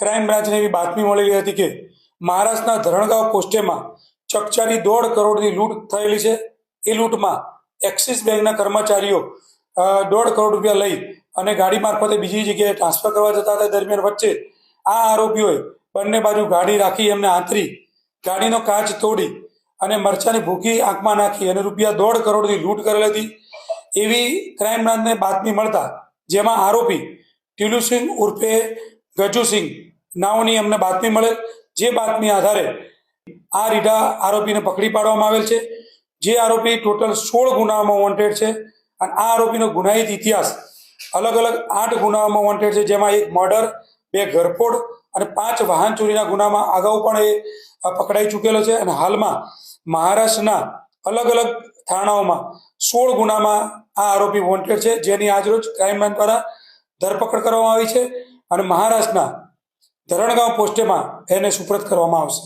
Crime બ્રાન્ચને એવી બાતમી મળેલી હતી કે મહારાષ્ટ્રના ધરણગાંવ પોસ્ટેમાં ચકચારી દોઢ કરોડની લૂંટ થયેલી છે. એ લૂંટમાં એક્સિસ બેંકના કર્મચારીઓ દોઢ કરોડ રૂપિયા લઈ અને ગાડી મારફતે બીજી જગ્યાએ ટ્રાન્સફર કરવા જતા હતા. દરમિયાન વચ્ચે આ આરોપીઓએ બંને બાજુ ગાડી રાખી એમને આંતરી ગાડીનો કાચ તોડી અને મરચાની ભૂકી આંખમાં નાખી અને રૂપિયા દોઢ કરોડની લૂંટ કરેલી હતી. એવી ક્રાઇમ બ્રાન્ચને બાતમી મળતા જેમાં આરોપી ટીલુસિંહ ઉર્ફે ગજુસિંહ નાઓની અમને બાતમી મળેલ જે બાતમી આધારે આ રીઢા આરોપીને પકડી પાડવામાં આવેલ છે. જે આરોપી ટોટલ સોળ ગુનાઓમાં વોન્ટેડ છે અને આ આરોપીનો ગુનાહિત ઇતિહાસ અલગ અલગ આઠ ગુનાઓમાં વોન્ટેડ છે. જેમાં એક મર્ડર, બે ઘરફોડ અને પાંચ વાહન ચોરીના ગુનામાં અગાઉ પણ એ પકડાઈ ચૂકેલો છે. અને હાલમાં મહારાષ્ટ્રના અલગ અલગ થાણાઓમાં સોળ ગુનામાં આ આરોપી વોન્ટેડ છે. જેની આજરોજ ક્રાઇમ બ્રાન્ચ દ્વારા ધરપકડ કરવામાં આવી છે. અને મહારાષ્ટ્રના ધરણગાંવ પોસ્ટેમાં એને સુપ્રત કરવામાં આવશે.